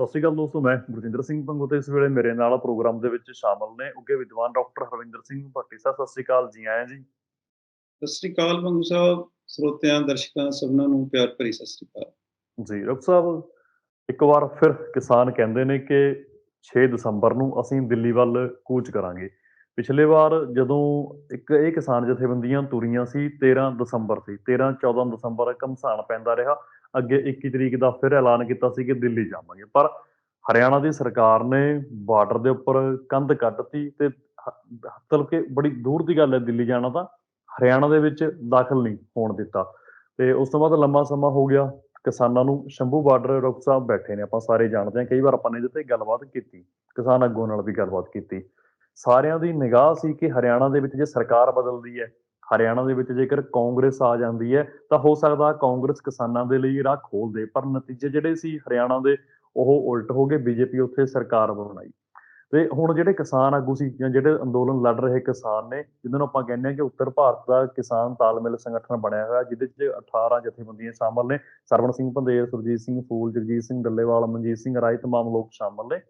ਸਤਿ ਸ਼੍ਰੀ ਅਕਾਲ ਦੋਸਤੋ ਮੈਂ ਗੁਰਜਿੰਦਰ ਸਿੰਘ ਪੰਗੂ ਤੇ ਇਸ ਵੇਲੇ ਮੇਰੇ ਨਾਲ ਪ੍ਰੋਗਰਾਮ ਦੇ ਵਿੱਚ ਸ਼ਾਮਲ ਨੇ। ਉੱਗੇ ਵਿਦਵਾਨ ਡਾਕਟਰ ਹਰਵਿੰਦਰ ਸਿੰਘ ਭੱਟੀ ਸਾਹਿਬ ਸਤਿ ਸ਼੍ਰੀ ਅਕਾਲ ਜੀ ਆਇਆਂ ਜੀ। ਸਤਿ ਸ੍ਰੀ ਅਕਾਲ ਮੰਗੂ ਸਾਹਿਬ ਸਰੋਤਿਆਂ ਦਰਸ਼ਕਾਂ ਸਭਨਾਂ ਨੂੰ ਪਿਆਰ ਭਰੀ ਸਤਿ ਸ੍ਰੀ ਅਕਾਲ। ਜੀ ਡਾਕਟਰ ਸਾਹਿਬ ਇੱਕ ਵਾਰ ਫਿਰ ਕਿਸਾਨ ਕਹਿੰਦੇ ਨੇ ਕਿ 6 ਦਸੰਬਰ ਨੂੰ ਅਸੀਂ ਦਿੱਲੀ ਵੱਲ ਕੂਚ ਕਰਾਂਗੇ। ਪਿਛਲੇ ਵਾਰ ਜਦੋਂ ਇੱਕ ਇਹ ਕਿਸਾਨ ਜਥੇਬੰਦੀਆਂ ਤੁਰੀਆਂ ਸੀ 13 ਦਸੰਬਰ ਸੀ 13 14 ਦਸੰਬਰ ਘਮਸਾਨ ਪੈਂਦਾ ਰਿਹਾ। ਅੱਗੇ 21 ਤਰੀਕ ਦਾ ਫਿਰ ਐਲਾਨ ਕੀਤਾ ਸੀ ਕਿ ਦਿੱਲੀ ਜਾਵਾਂਗੇ। ਪਰ ਹਰਿਆਣਾ ਦੀ ਸਰਕਾਰ ਨੇ ਬਾਰਡਰ ਦੇ ਉੱਪਰ ਕੰਧ ਕੱਢਤੀ ਤੇ ਮਤਲਬ ਕਿ ਬੜੀ ਦੂਰ ਦੀ ਗੱਲ ਹੈ ਦਿੱਲੀ ਜਾਣਾ ਤਾਂ। ਹਰਿਆਣਾ ਦੇ ਵਿੱਚ ਦਾਖਲ ਨਹੀਂ ਹੋਣ ਦਿੱਤਾ। ਤੇ ਉਸ ਤੋਂ ਬਾਅਦ ਲੰਮਾ ਸਮਾਂ ਹੋ ਗਿਆ। ਕਿਸਾਨਾਂ ਨੂੰ ਸ਼ੰਭੂ ਬਾਰਡਰ ਡਾਕਟਰ ਸਾਹਿਬ ਬੈਠੇ ਨੇ। ਆਪਾਂ ਸਾਰੇ ਜਾਣਦੇ ਹਾਂ, ਕਈ ਵਾਰ ਆਪਾਂ ਨੇ ਇਹਦੇ ਤੇ ਗੱਲਬਾਤ ਕੀਤੀ। ਕਿਸਾਨ ਆਗੂਆਂ ਨਾਲ ਵੀ ਗੱਲਬਾਤ ਕੀਤੀ। ਸਾਰਿਆਂ ਦੀ ਨਿਗਾਹ ਸੀ ਕਿ ਹਰਿਆਣਾ ਦੇ ਵਿੱਚ ਜੇ ਸਰਕਾਰ ਬਦਲਦੀ ਹੈ ਹਰਿਆਣਾ ਦੇ ਵਿੱਚ ਜੇਕਰ ਕਾਂਗਰਸ ਆ ਜਾਂਦੀ ਹੈ, ਤਾਂ ਹੋ ਸਕਦਾ ਕਾਂਗਰਸ ਕਿਸਾਨਾਂ ਦੇ ਲਈ ਰਾਹ ਖੋਲ ਦੇ, ਪਰ ਨਤੀਜੇ ਜਿਹੜੇ ਸੀ ਹਰਿਆਣਾ ਦੇ, ਉਹ ਉਲਟ ਹੋ ਗਏ, ਬੀਜੇਪੀ ਉੱਥੇ ਸਰਕਾਰ ਬਣਾਈ। ਤੇ ਹੁਣ ਜਿਹੜੇ ਕਿਸਾਨ ਆਗੂ ਸੀ, ਜਾਂ ਜਿਹੜੇ ਅੰਦੋਲਨ ਲੜ ਰਹੇ ਕਿਸਾਨ ਨੇ, ਜਿਨ੍ਹਾਂ ਨੂੰ ਆਪਾਂ ਕਹਿੰਦੇ ਹਾਂ ਕਿ ਉੱਤਰ ਭਾਰਤ ਦਾ ਕਿਸਾਨ ਤਾਲਮੇਲ ਸੰਗਠਨ ਬਣਿਆ ਹੋਇਆ, ਜਿਹਦੇ ਵਿੱਚ 18 ਜਥੇਬੰਦੀਆਂ ਸ਼ਾਮਲ ਨੇ, ਸਰਵਣ ਸਿੰਘ ਪੰਦੇਰ ਸੁਰਜੀਤ ਸਿੰਘ ਫੂਲ, ਜਗਜੀਤ ਸਿੰਘ ਡੱਲੇਵਾਲ, ਮਨਜੀਤ ਸਿੰਘ ਰਾਏ, ਤਮਾਮ ਲੋਕ ਸ਼ਾਮਲ ਨੇ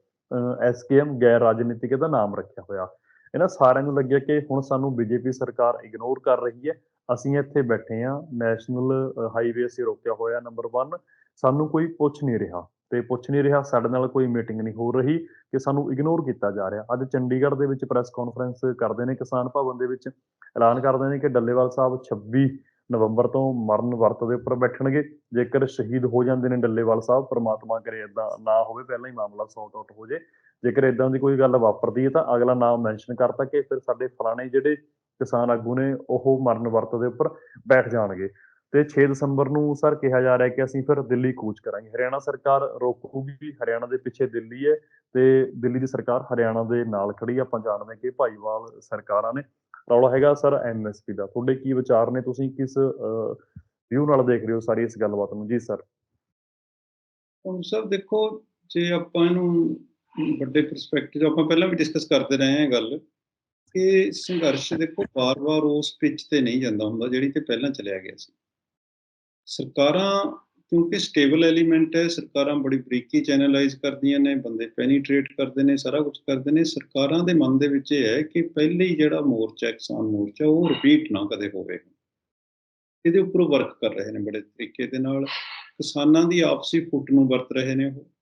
ਐਸਕੇਐਮ ਗੈਰ ਰਾਜਨੀਤਿਕ ਦਾ ਨਾਮ ਰੱਖਿਆ ਹੋਇਆ। ਇਹਨਾਂ ਸਾਰਿਆਂ ਨੂੰ ਲੱਗਿਆ ਕਿ ਹੁਣ ਸਾਨੂੰ ਬੀਜੇਪੀ ਸਰਕਾਰ ਇਗਨੋਰ ਕਰ ਰਹੀ ਹੈ। ਅਸੀਂ ਇੱਥੇ ਬੈਠੇ ਹਾਂ ਨੈਸ਼ਨਲ ਹਾਈਵੇ ਅਸੀਂ ਰੋਕਿਆ ਹੋਇਆ ਨੰਬਰ 1 ਸਾਨੂੰ ਕੋਈ ਪੁੱਛ ਨਹੀਂ ਰਿਹਾ ਤੇ ਪੁੱਛ ਨਹੀਂ ਰਿਹਾ, ਸਾਡੇ ਨਾਲ ਕੋਈ ਮੀਟਿੰਗ ਨਹੀਂ ਹੋ ਰਹੀ ਕਿ ਸਾਨੂੰ ਇਗਨੋਰ ਕੀਤਾ ਜਾ ਰਿਹਾ। ਅੱਜ ਚੰਡੀਗੜ੍ਹ ਦੇ ਵਿੱਚ ਪ੍ਰੈਸ ਕਾਨਫਰੰਸ ਕਰਦੇ ਨੇ ਕਿਸਾਨ ਭਵਨ ਦੇ ਵਿੱਚ। ਐਲਾਨ ਕਰਦੇ ਨੇ ਕਿ ਡੱਲੇਵਾਲ ਸਾਹਿਬ 26 ਨਵੰਬਰ ਤੋਂ ਮਰਨ ਵਰਤ ਦੇ ਉੱਪਰ ਬੈਠਣਗੇ। ਜੇਕਰ ਸ਼ਹੀਦ ਹੋ ਜਾਂਦੇ ਨੇ ਡੱਲੇਵਾਲ ਸਾਹਿਬ, ਪ੍ਰਮਾਤਮਾ ਕਰੇ ਇਦਾਂ ਨਾ ਹੋਵੇ, ਪਹਿਲਾਂ ਹੀ ਮਾਮਲਾ ਸੌਟ ਆਊਟ ਹੋ ਜੇ। ਜੇਕਰ ਇਦਾਂ ਦੀ ਕੋਈ ਗੱਲ ਵਾਪਰਦੀ ਹੈ ਤਾਂ ਅਗਲਾ ਨਾਮ ਮੈਂਸ਼ਨ ਕਰਤਾ ਕਿ ਫਿਰ ਸਾਡੇ ਫਲਾਣੇ ਜਿਹੜੇ ਕਿਸਾਨ ਆਗੂ ਨੇ, ਉਹ ਮਰਨ ਵਰਤ ਦੇ ਉੱਪਰ ਬੈਠ ਜਾਣਗੇ। ਤੇ 6 ਦਸੰਬਰ ਨੂੰ ਸਰ ਕਿਹਾ ਜਾ ਰਿਹਾ ਕਿ ਅਸੀਂ ਫਿਰ ਦਿੱਲੀ ਕੂਚ ਕਰਾਂਗੇ। ਹਰਿਆਣਾ ਸਰਕਾਰ ਰੋਕੂਗੀ, ਹਰਿਆਣਾ ਦੇ ਪਿੱਛੇ ਦਿੱਲੀ ਹੈ ਤੇ ਦਿੱਲੀ ਦੀ ਸਰਕਾਰ ਹਰਿਆਣਾ ਦੇ ਨਾਲ ਖੜੀ ਆਪਾਂ ਜਾਣਦੇ ਹਾਂ ਕਿ ਭਾਈਵਾਲ ਸਰਕਾਰਾਂ ਨੇ ਰੌਲਾ ਹੈਗਾ ਸਰ ਐਮਐਸਪੀ ਦਾ। ਤੁਹਾਡੇ ਕੀ ਵਿਚਾਰ ਨੇ? ਤੁਸੀਂ ਕਿਸ ਵਿਊ ਨਾਲ ਦੇਖ ਰਹੇ ਹੋ ਸਾਰੀ ਇਸ ਗੱਲਬਾਤ ਨੂੰ? ਜੀ ਸਰ। ਹੁਣ ਸਭ ਦੇਖੋ, ਜੇ ਆਪਾਂ ਇਹਨੂੰ ਵੱਡੇ ਪਰਸਪੈਕਟਿਵ ਆਪਾਂ ਪਹਿਲਾਂ ਵੀ ਡਿਸਕਸ ਕਰਦੇ ਰਹੇ ਹਾਂ ਗੱਲ ਕਿ ਸੰਘਰਸ਼ ਦੇਖੋ ਵਾਰ-ਵਾਰ ਉਸ ਪਿੱਚ ਤੇ ਨਹੀਂ ਜਾਂਦਾ ਹੁੰਦਾ ਜਿਹੜੀ ਤੇ ਪਹਿਲਾਂ ਚੱਲਿਆ ਗਿਆ ਸੀ। ਸਰਕਾਰਾਂ, ਕਿਉਂਕਿ ਸਟੇਬਲ ਐਲੀਮੈਂਟ ਹੈ, ਸਰਕਾਰਾਂ ਬੜੀ ਬਰੀਕੀ ਚ ਕਰਦੀਆਂ ਨੇ, ਬੰਦੇ ਪੈਨੀਟ੍ਰੇਟ ਕਰਦੇ ਨੇ, ਸਾਰਾ ਕੁਝ ਕਰਦੇ ਨੇ। ਸਰਕਾਰਾਂ ਦੇ ਮਨ ਦੇ ਵਿੱਚ ਇਹ ਹੈ ਕਿ ਪਹਿਲੇ ਹੀ ਜਿਹੜਾ ਮੋਰਚਾ, ਕਿਸਾਨ ਮੋਰਚਾ, ਉਹ ਰਿਪੀਟ ਨਾ ਕਦੇ ਹੋਵੇ। ਇਹਦੇ ਉੱਪਰ ਵਰਕ ਕਰ ਰਹੇ ਨੇ ਬੜੇ ਤਰੀਕੇ ਦੇ ਨਾਲ। ਕਿਸਾਨਾਂ ਦੀ ਆਪਸੀ ਫੁੱਟ ਨੂੰ ਵਰਤ ਰਹੇ ਨੇ ਉਹ।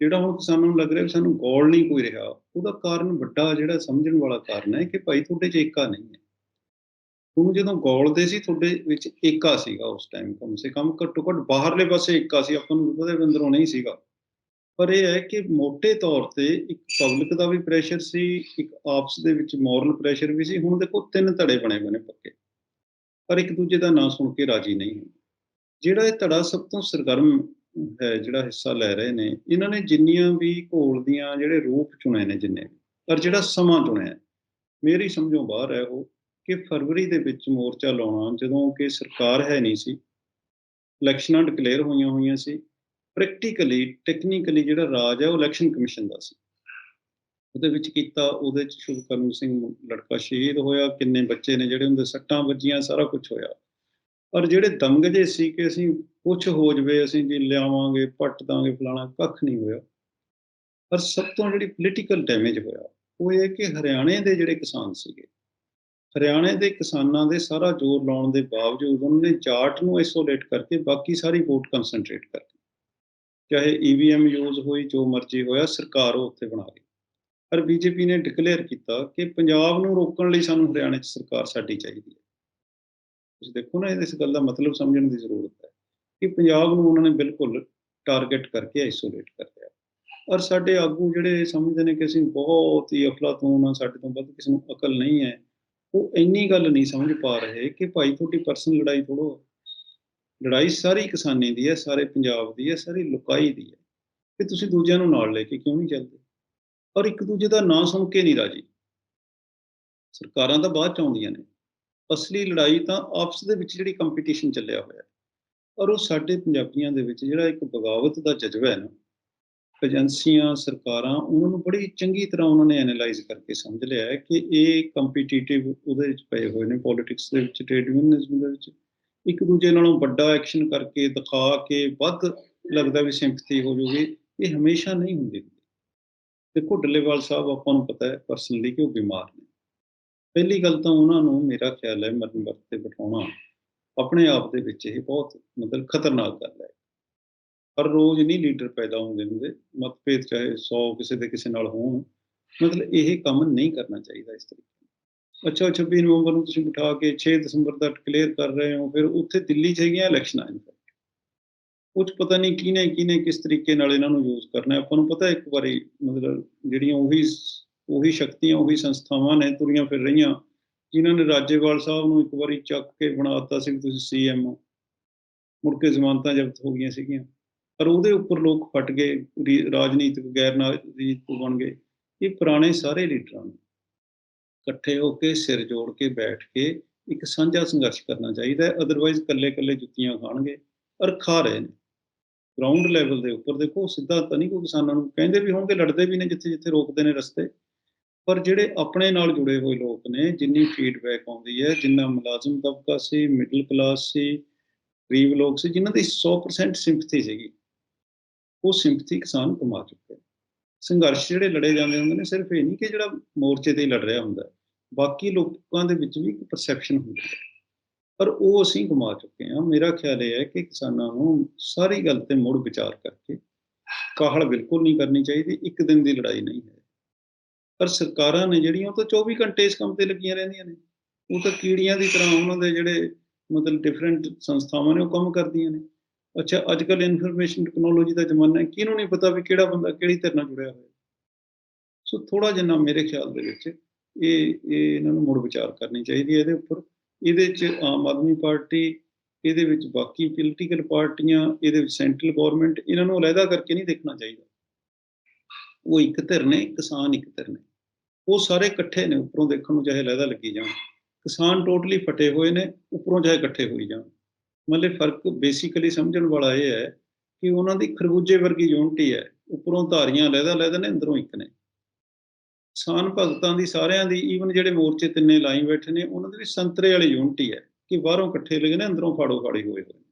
ਜਿਹੜਾ ਹੁਣ ਕਿਸਾਨਾਂ ਨੂੰ ਲੱਗ ਰਿਹਾ ਕਿ ਸਾਨੂੰ ਗੋਲ ਨਹੀਂ ਕੋਈ ਰਿਹਾ, ਉਹਦਾ ਕਾਰਨ ਵੱਡਾ ਜਿਹੜਾ ਸਮਝਣ ਵਾਲਾ ਕਾਰਨ ਹੈ ਕਿ ਭਾਈ ਤੁਹਾਡੇ 'ਚ ਏਕਾ ਨਹੀਂ ਹੈ। ਤੁਹਾਨੂੰ ਜਦੋਂ ਗੋਲਦੇ ਸੀ, ਤੁਹਾਡੇ ਵਿੱਚ ਏਕਾ ਸੀਗਾ ਉਸ ਟਾਈਮ ਕਮ ਸੇ ਕਮ, ਘੱਟੋ ਘੱਟ ਬਾਹਰਲੇ ਪਾਸੇ ਏਕਾ ਸੀ, ਆਪਾਂ ਨੂੰ ਉਹਦੇ ਅੰਦਰੋਂ ਨਹੀਂ ਸੀਗਾ। ਪਰ ਇਹ ਹੈ ਕਿ ਮੋٹے ਤੌਰ ਤੇ ਇੱਕ ਪਬਲਿਕ ਦਾ ਵੀ ਪ੍ਰੈਸ਼ਰ ਸੀ, ਇੱਕ ਆਪਸ ਦੇ ਵਿੱਚ ਮੋਰਲ ਪ੍ਰੈਸ਼ਰ ਵੀ ਸੀ, ਹੁਣ ਦੇਖੋ ਤਿੰਨ ਧੜੇ ਬਣੇ ਹੋਏ ਨੇ ਪੱਕੇ। ਪਰ ਇੱਕ ਦੂਜੇ ਦਾ ਨਾਂ ਸੁਣ ਕੇ ਰਾਜੀ ਨਹੀਂ ਹੈ ਜਿਹੜਾ ਇਹ ਧੜਾ ਸਭ ਤੋਂ ਸਰਗਰਮ ਜਿਹੜਾ ਹਿੱਸਾ ਲੈ ਰਹੇ ਨੇ, ਇਹਨਾਂ ਨੇ ਜਿੰਨੀਆਂ ਵੀ ਘੋਲ ਦੀਆਂ ਜਿਹੜੇ ਰੂਪ ਚੁਣੇ ਨੇ ਜਿੰਨੇ ਪਰ ਜਿਹੜਾ ਸਮਾਂ ਚੁਣਿਆ ਮੇਰੀ ਸਮਝੋਂ ਬਾਹਰ ਹੈ ਉਹ ਕਿ ਫਰਵਰੀ ਦੇ ਵਿੱਚ ਮੋਰਚਾ ਲਾਉਣਾ, ਜਦੋਂ ਕਿ ਸਰਕਾਰ ਹੈ ਨਹੀਂ ਸੀ, ਇਲੈਕਸ਼ਨਾਂ ਡਿਕਲੇਅਰ ਹੋਈਆਂ ਹੋਈਆਂ ਸੀ ਪ੍ਰੈਕਟੀਕਲੀ ਟੈਕਨੀਕਲੀ ਜਿਹੜਾ ਰਾਜ ਹੈ ਉਹ ਇਲੈਕਸ਼ਨ ਕਮਿਸ਼ਨ ਦਾ ਸੀ। ਉਹਦੇ ਵਿੱਚ ਕੀਤਾ, ਉਹਦੇ ਚ ਸ਼ੁਭਕਰਨ ਸਿੰਘ ਲੜਕਾ ਸ਼ਹੀਦ ਹੋਇਆ, ਕਿੰਨੇ ਬੱਚੇ ਨੇ ਜਿਹੜੇ ਉਹਦੇ ਸੱਟਾਂ ਵੱਜੀਆਂ, ਸਾਰਾ ਕੁਝ ਹੋਇਆ। ਪਰ ਜਿਹੜੇ ਦਮਗਜੇ ਸੀ ਕਿ ਅਸੀਂ ਕੁਝ ਹੋ ਜਵੇ, ਅਸੀਂ ਜੀ ਲਿਆਵਾਂਗੇ, ਪੱਟ ਦਾਂਗੇ, ਫਲਾਣਾ ਕੱਖ ਨਹੀਂ ਹੋਇਆ। ਪਰ ਸਭ ਤੋਂ ਜਿਹੜੀ ਪੋਲੀਟੀਕਲ ਡੈਮੇਜ ਹੋਇਆ, ਉਹ ਇਹ ਕਿ ਹਰਿਆਣੇ ਦੇ ਜਿਹੜੇ ਕਿਸਾਨ ਸੀਗੇ, ਹਰਿਆਣੇ ਦੇ ਕਿਸਾਨਾਂ ਦੇ ਸਾਰਾ ਜ਼ੋਰ ਲਾਉਣ ਦੇ ਬਾਵਜੂਦ ਉਹਨਾਂ ਨੇ ਜਾਟ ਨੂੰ ਆਈਸੋਲੇਟ ਕਰਕੇ ਬਾਕੀ ਸਾਰੀ ਵੋਟ ਕਨਸੈਂਟਰੇਟ ਕਰਤੀ ਚਾਹੇ ਈਵੀਐਮ ਯੂਜ਼ ਹੋਈ, ਜੋ ਮਰਜ਼ੀ ਹੋਇਆ, ਸਰਕਾਰ ਉਹ ਉੱਥੇ ਬਣਾ ਗਈ। ਪਰ ਬੀਜੇਪੀ ਨੇ ਡਿਕਲੇਅਰ ਕੀਤਾ ਕਿ ਪੰਜਾਬ ਨੂੰ ਰੋਕਣ ਲਈ ਸਾਨੂੰ ਹਰਿਆਣੇ 'ਚ ਸਰਕਾਰ ਸਾਡੀ ਚਾਹੀਦੀ ਹੈ। ਤੁਸੀਂ ਦੇਖੋ ਨਾ, ਇਸ ਗੱਲ ਦਾ ਮਤਲਬ ਸਮਝਣ ਦੀ ਜ਼ਰੂਰਤ ਹੈ ਕਿ ਪੰਜਾਬ ਨੂੰ ਉਹਨਾਂ ਨੇ ਬਿਲਕੁਲ ਟਾਰਗੇਟ ਕਰਕੇ ਆਈਸੋਲੇਟ ਕਰ ਲਿਆ ਔਰ ਸਾਡੇ ਆਗੂ ਜਿਹੜੇ ਸਮਝਦੇ ਨੇ ਕਿ ਅਸੀਂ ਬਹੁਤ ਹੀ ਅਫਲਾਤੂਨ ਆ ਸਾਡੇ ਤੋਂ ਵੱਧ ਕਿਸੇ ਨੂੰ ਅਕਲ ਨਹੀਂ ਹੈ, ਉਹ ਇੰਨੀ ਗੱਲ ਨਹੀਂ ਸਮਝ ਪਾ ਰਹੇ ਕਿ ਭਾਈ ਤੁਹਾਡੀ ਪਰਸਨਲ ਲੜਾਈ ਥੋੜੋ ਲੜਾਈ ਸਾਰੀ ਕਿਸਾਨੀ ਦੀ ਹੈ, ਸਾਰੇ ਪੰਜਾਬ ਦੀ ਹੈ, ਸਾਰੀ ਲੁਕਾਈ ਦੀ ਹੈ। ਕਿ ਤੁਸੀਂ ਦੂਜਿਆਂ ਨੂੰ ਨਾਲ ਲੈ ਕੇ ਕਿਉਂ ਨਹੀਂ ਚੱਲਦੇ? ਔਰ ਇੱਕ ਦੂਜੇ ਦਾ ਨਾਂ ਸੁਣ ਕੇ ਨਹੀਂ ਰਾਜੀ। ਸਰਕਾਰਾਂ ਤਾਂ ਬਾਅਦ ਚ ਆਉਂਦੀਆਂ ਨੇ। ਅਸਲੀ ਲੜਾਈ ਤਾਂ ਆਪਸ ਦੇ ਵਿੱਚ ਜਿਹੜੀ ਕੰਪੀਟੀਸ਼ਨ ਚੱਲਿਆ ਹੋਇਆ ਹੈ। ਔਰ ਉਹ ਸਾਡੇ ਪੰਜਾਬੀਆਂ ਦੇ ਵਿੱਚ ਜਿਹੜਾ ਇੱਕ ਬਗਾਵਤ ਦਾ ਜਜ਼ਬਾ ਹੈ ਨਾ, ਏਜੰਸੀਆਂ, ਸਰਕਾਰਾਂ, ਉਹਨਾਂ ਨੂੰ ਬੜੀ ਚੰਗੀ ਤਰ੍ਹਾਂ ਉਹਨਾਂ ਨੇ ਐਨਾਲਾਈਜ਼ ਕਰਕੇ ਸਮਝ ਲਿਆ ਹੈ ਕਿ ਇਹ ਕੰਪੀਟੀਟਿਵ ਉਹਦੇ ਵਿੱਚ ਪਏ ਹੋਏ ਨੇ ਪੋਲਿਟਿਕਸ ਦੇ ਵਿੱਚ ਟ੍ਰੇਡ ਯੂਨੀਅਨਿਜ਼ਮ ਦੇ ਵਿੱਚ। ਇੱਕ ਦੂਜੇ ਨਾਲੋਂ ਵੱਡਾ ਐਕਸ਼ਨ ਕਰਕੇ, ਦਿਖਾ ਕੇ, ਵੱਧ ਲੱਗਦਾ ਵੀ ਸਿੰਪਥੀ ਹੋ ਜੂਗੀ, ਇਹ ਹਮੇਸ਼ਾ ਨਹੀਂ ਹੁੰਦੀ। ਦੇਖੋ, ਡੱਲੇਵਾਲ ਸਾਹਿਬ, ਆਪਾਂ ਨੂੰ ਪਤਾ ਹੈ ਪਰਸਨਲੀ ਕਿ ਉਹ ਬਿਮਾਰ ਨੇ। ਪਹਿਲੀ ਗੱਲ ਤਾਂ ਉਹਨਾਂ ਨੂੰ ਮੇਰਾ ਖਿਆਲ ਹੈ ਮਰਨ ਵਰਤ ਤੇ ਬਿਠਾਉਣਾ ਆਪਣੇ ਆਪ ਦੇ ਵਿੱਚ ਇਹ ਬਹੁਤ ਮਤਲਬ ਖਤਰਨਾਕ ਗੱਲ ਹੈ। ਹਰ ਰੋਜ਼ ਨਹੀਂ ਲੀਡਰ ਪੈਦਾ ਹੁੰਦੇ ਹੁੰਦੇ, ਮਤਭੇਦ ਚਾਹੇ 100 ਕਿਸੇ ਦੇ ਕਿਸੇ ਨਾਲ ਹੋਣ, ਮਤਲਬ ਇਹ ਕੰਮ ਨਹੀਂ ਕਰਨਾ ਚਾਹੀਦਾ ਇਸ ਤਰੀਕੇ ਅੱਛਾ 26 ਨਵੰਬਰ ਨੂੰ ਤੁਸੀਂ ਬਿਠਾ ਕੇ 6 ਦਸੰਬਰ ਤੱਕ ਕਲੀਅਰ ਕਰ ਰਹੇ ਹੋ, ਫਿਰ ਉੱਥੇ ਦਿੱਲੀ 'ਚ ਹੈਗੀਆਂ ਇਲੈਕਸ਼ਨਾਂ ਇਨਫੈਕਟ ਕੁਝ ਪਤਾ ਨਹੀਂ ਕਿਹਨੇ ਕਿਹਨੇ ਕਿਸ ਤਰੀਕੇ ਨਾਲ ਇਹਨਾਂ ਨੂੰ ਯੂਜ਼ ਕਰਨਾ ਆਪਾਂ ਨੂੰ ਪਤਾ ਇੱਕ ਵਾਰੀ ਮਤਲਬ ਜਿਹੜੀਆਂ ਉਹੀ ਉਹੀ ਸ਼ਕਤੀਆਂ, ਉਹੀ ਸੰਸਥਾਵਾਂ ਨੇ ਤੁਰੀਆਂ ਫਿਰ ਰਹੀਆਂ। ਜਿਨ੍ਹਾਂ ਨੇ ਰਾਜੇਵਾਲ ਸਾਹਿਬ ਨੂੰ ਇੱਕ ਵਾਰੀ ਚੱਕ ਕੇ ਬਣਾ ਦਿੱਤਾ ਸੀ ਤੁਸੀਂ ਸੀਐਮ ਮੁੜ ਕੇ ਜ਼ਮਾਨਤਾਂ ਜ਼ਬਤ ਹੋ ਗਈਆਂ ਸੀਗੀਆਂ। ਪਰ ਉਹਦੇ ਉੱਪਰ ਲੋਕ ਫਟ ਗਏ ਰਾਜਨੀਤਿਕ ਗੈਰ ਰਾਜਨੀਤਿਕ ਬਣ ਗਏ। ਇਹ ਪੁਰਾਣੇ ਸਾਰੇ ਲੀਡਰਾਂ ਨੂੰ। ਇਕੱਠੇ ਹੋ ਕੇ, ਸਿਰ ਜੋੜ ਕੇ, ਬੈਠ ਕੇ ਇੱਕ ਸਾਂਝਾ ਸੰਘਰਸ਼ ਕਰਨਾ ਚਾਹੀਦਾ ਹੈ। ਅਦਰਵਾਈਜ਼ ਇਕੱਲੇ-ਇਕੱਲੇ ਜੁੱਤੀਆਂ ਖਾਣਗੇ ਔਰ ਖਾ ਰਹੇ ਨੇ। ਗਰਾਊਂਡ ਲੈਵਲ ਦੇ ਉੱਪਰ ਦੇਖੋ, ਸਿੱਧਾ ਤਾਂ ਨਹੀਂ ਕੋਈ ਕਿਸਾਨਾਂ ਨੂੰ ਕਹਿੰਦੇ ਵੀ ਹੋਣਗੇ ਲੜਦੇ ਵੀ ਨੇ ਜਿੱਥੇ ਜਿੱਥੇ ਰੋਕਦੇ ਨੇ ਰਸਤੇ। ਪਰ ਜਿਹੜੇ ਆਪਣੇ ਨਾਲ ਜੁੜੇ ਹੋਏ ਲੋਕ ਨੇ, ਜਿੰਨੀ ਫੀਡਬੈਕ ਆਉਂਦੀ ਹੈ, ਜਿੰਨਾ ਮੁਲਾਜ਼ਮ ਤਬਕਾ ਸੀ ਮਿਡਲ ਕਲਾਸ ਸੀ, ਗਰੀਬ ਲੋਕ ਸੀ, ਜਿਨ੍ਹਾਂ ਦੀ 100% ਸਿੰਪਥੀ ਸੀਗੀ, ਉਹ ਸਿੰਪਥੀ ਕਿਸਾਨ ਕਮਾ ਚੁੱਕੇ ਨੇ। ਸੰਘਰਸ਼ ਜਿਹੜੇ ਲੜੇ ਜਾਂਦੇ ਹੁੰਦੇ ਨੇ, ਸਿਰਫ ਇਹ ਨਹੀਂ ਕਿ ਜਿਹੜਾ ਮੋਰਚੇ ਤੇ ਹੀ ਲੜ ਰਿਹਾ ਹੁੰਦਾ, ਬਾਕੀ ਲੋਕਾਂ ਦੇ ਵਿੱਚ ਵੀ ਇੱਕ ਪਰਸੈਪਸ਼ਨ ਹੁੰਦੀ ਹੈ। ਪਰ ਉਹ ਅਸੀਂ ਕਮਾ ਚੁੱਕੇ ਹਾਂ। ਮੇਰਾ ਖਿਆਲ ਇਹ ਹੈ ਕਿ ਕਿਸਾਨਾਂ ਨੂੰ ਸਾਰੀ ਗੱਲ ਤੇ ਮੁੜ ਵਿਚਾਰ ਕਰਕੇ ਕਾਹਲ ਬਿਲਕੁਲ ਨਹੀਂ ਕਰਨੀ ਚਾਹੀਦੀ, ਇੱਕ ਦਿਨ ਦੀ ਲੜਾਈ ਨਹੀਂ ਹੈ। ਪਰ ਸਰਕਾਰਾਂ ਨੇ ਜਿਹੜੀਆਂ, ਉਹ ਤਾਂ 24 ਘੰਟੇ ਇਸ ਕੰਮ ਤੇ ਲੱਗੀਆਂ ਰਹਿੰਦੀਆਂ ਨੇ। ਉਹ ਤਾਂ ਕੀੜੀਆਂ ਦੀ ਤਰ੍ਹਾਂ ਉਹਨਾਂ ਦੇ ਜਿਹੜੇ ਮਤਲਬ ਡਿਫਰੈਂਟ ਸੰਸਥਾਵਾਂ ਨੇ, ਉਹ ਕੰਮ ਕਰਦੀਆਂ ਨੇ। ਅੱਛਾ ਅੱਜ ਕੱਲ ਇਨਫੋਰਮੇਸ਼ਨ ਟੈਕਨੋਲੋਜੀ ਦਾ ਜ਼ਮਾਨਾ ਹੈ, ਕਿਹਨੂੰ ਨਹੀਂ ਪਤਾ ਵੀ ਕਿਹੜਾ ਬੰਦਾ ਕਿਹੜੀ ਧਿਰ ਨਾਲ ਜੁੜਿਆ ਹੋਇਆ? ਸੋ ਥੋੜਾ ਜਿਹਾ ਮੇਰੇ ਖਿਆਲ ਦੇ ਵਿੱਚ ਇਹ ਇਹ ਇਹਨਾਂ ਨੂੰ ਮੁੜ ਵਿਚਾਰ ਕਰਨੀ ਚਾਹੀਦੀ ਹੈ ਇਹਦੇ ਉੱਪਰ। ਇਹਦੇ 'ਚ ਆਮ ਆਦਮੀ ਪਾਰਟੀ, ਇਹਦੇ ਵਿੱਚ ਬਾਕੀ ਪੋਲੀਟੀਕਲ ਪਾਰਟੀਆਂ, ਇਹਦੇ ਵਿੱਚ ਸੈਂਟਰਲ ਗਵਰਨਮੈਂਟ ਇਹਨਾਂ ਨੂੰ ਅਲੱਗਾ ਕਰਕੇ ਨਹੀਂ ਦੇਖਣਾ ਚਾਹੀਦਾ। ਉਹ ਇੱਕ ਧਿਰ ਨੇ, ਕਿਸਾਨ ਇੱਕ ਧਿਰ ਨੇ। ਉਹ ਸਾਰੇ ਇਕੱਠੇ ਨੇ, ਉੱਪਰੋਂ ਦੇਖਣ ਨੂੰ ਚਾਹੇ ਲਹਿਦਾ ਲੱਗੀ ਜਾਣ। ਕਿਸਾਨ ਟੋਟਲੀ ਫਟੇ ਹੋਏ ਨੇ, ਉੱਪਰੋਂ ਚਾਹੇ ਇਕੱਠੇ ਹੋਈ ਜਾਣ। ਮਤਲਬ ਫ਼ਰਕ ਬੇਸਿਕਲੀ ਸਮਝਣ ਵਾਲਾ ਇਹ ਹੈ ਕਿ ਉਹਨਾਂ ਦੀ ਖਰਬੂਜੇ ਵਰਗੀ ਯੂਨਿਟੀ ਹੈ। ਉੱਪਰੋਂ ਧਾਰੀਆਂ ਲਹਿਦਾ ਲਹਿਦਾ ਨੇ, ਅੰਦਰੋਂ ਇੱਕ ਨੇ। ਕਿਸਾਨ ਭਗਤਾਂ ਦੀ ਸਾਰਿਆਂ ਦੀ ਈਵਨ ਜਿਹੜੇ ਮੋਰਚੇ ਤਿੰਨੇ ਲਾਈ ਬੈਠੇ ਨੇ, ਉਹਨਾਂ ਦੇ ਵੀ ਸੰਤਰੇ ਵਾਲੀ ਯੂਨਿਟੀ ਹੈ ਕਿ ਬਾਹਰੋਂ ਇਕੱਠੇ ਲੱਗੇ ਨੇ, ਅੰਦਰੋਂ ਫਾੜੋ ਫਾੜੀ ਹੋਏ ਹੋਏ ਨੇ।